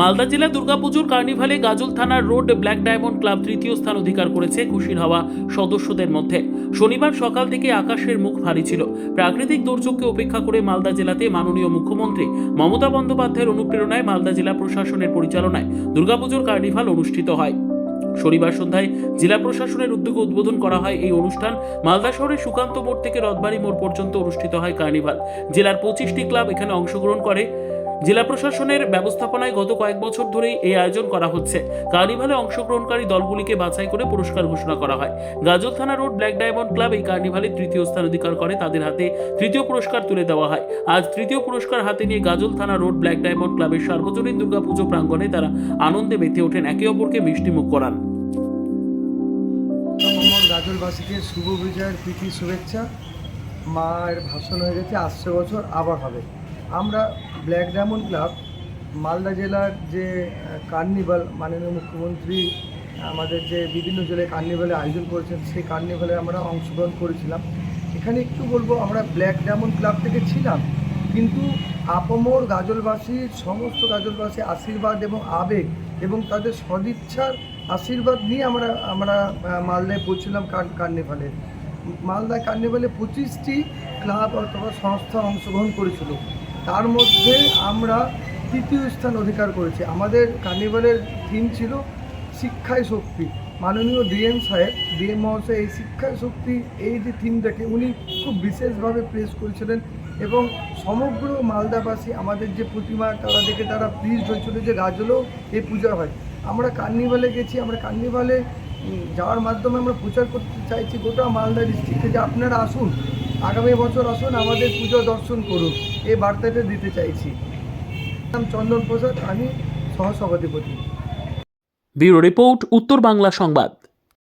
মালদা জেলা দুর্গাপুজোর কার্নিভালে গাজল থানার রোড ব্ল্যাক ডায়মন্ড ক্লাব তৃতীয় স্থান অধিকার করেছে খুশির হওয়া সদস্যদের মধ্যে। শনিবার সকাল থেকে আকাশের মুখ ভারী ছিল। প্রাকৃতিক দুর্যোগকে উপেক্ষা করে মালদা জেলাতে মাননীয় মুখ্যমন্ত্রী মমতা বন্দ্যোপাধ্যায়ের অনুপ্রেরণায় মালদা জেলা প্রশাসনের পরিচালনায় দুর্গাপুজোর কার্নিভাল অনুষ্ঠিত হয়। শনিবার সন্ধ্যায় জেলা প্রশাসনের উদ্যোগে উদ্বোধন করা হয় এই অনুষ্ঠান। মালদা শহরের সুকান্ত মোড় থেকে রথবাড়ি মোড় পর্যন্ত অনুষ্ঠিত হয় কার্নিভাল। জেলার পঁচিশটি ক্লাব এখানে অংশগ্রহণ করে। জেলা প্রশাসনের ব্যবস্থাপনায় গত কয়েক বছর ধরেই এই আয়োজন করা হচ্ছে। কার্নিভালে অংশগ্রহণকারী দলগুলিকে বাছাই করে পুরস্কার ঘোষণা করা হয়। গাজল থানা রোড ব্ল্যাক ডায়মন্ড ক্লাব এই কার্নিভালে তৃতীয় স্থান অধিকার করে, তাদের হাতে তৃতীয় পুরস্কার তুলে দেওয়া হয়। আজ তৃতীয় পুরস্কার হাতে নিয়ে গাজল থানা রোড ব্ল্যাক ডায়মন্ড ক্লাবের সার্বজনীন দুর্গাপুজো প্রাঙ্গণে তারা আনন্দে মেতে ওঠেন, একে অপরকে মিষ্টিমুখ করান। গাজলবাসীকে শুভ বিজয়ের প্রীতি শুভেচ্ছা। মায়ের ভাষণ হয়ে গেছে, আসছে বছর আবার হবে। আমরা ব্ল্যাক ডায়মন্ড ক্লাব মালদা জেলার যে কার্নিভাল মাননীয় মুখ্যমন্ত্রী, আমাদের যে বিভিন্ন জেলায় কার্নিভালে আয়োজন করেছেন, সেই কার্নিভালে আমরা অংশগ্রহণ করেছিলাম। এখানে একটু বলব, আমরা ব্ল্যাক ডায়মন্ড ক্লাব থেকে ছিলাম, কিন্তু আপামর গাজলবাসীর সমস্ত গাজলবাসী আশীর্বাদ এবং আবেগ এবং তাদের সদিচ্ছার আশীর্বাদ নিয়ে আমরা আমরা মালদায় পৌঁছলাম কার- কার্নিভালে মালদা কার্নিভালে পঁচিশটি ক্লাব অথবা সংস্থা অংশগ্রহণ করেছিল। তার মধ্যে আমরা তৃতীয় স্থান অধিকার করেছি। আমাদের কার্নিভালের থিম ছিল শিক্ষায় শক্তি। মাননীয় ডিএম সাহেব ডিএম মহাশয় এই শিক্ষায় শক্তি, এই যে থিমটাকে উনি খুব বিশেষভাবে প্রেস করেছিলেন এবং সমগ্র মালদাবাসী আমাদের যে প্রতিমা, তারা দেখে তারা প্লিজ হয়েছিল যে গাজলেও এই পূজা হয়। আমরা কার্নিভালে গেছি, আমরা কার্নিভালে যাওয়ার মাধ্যমে আমরা প্রচার করতে চাইছি গোটা মালদা ডিস্ট্রিক্টে যে আপনারা আসুন আগামী বছর আসুন, আমাদের পুজো দর্শন করুক। এই বার্তাটা দিতে চাইছি। চন্দন প্রসাদ, আমি সহসভাধিপতি। ব্যুরো রিপোর্ট, উত্তর বাংলা সংবাদ।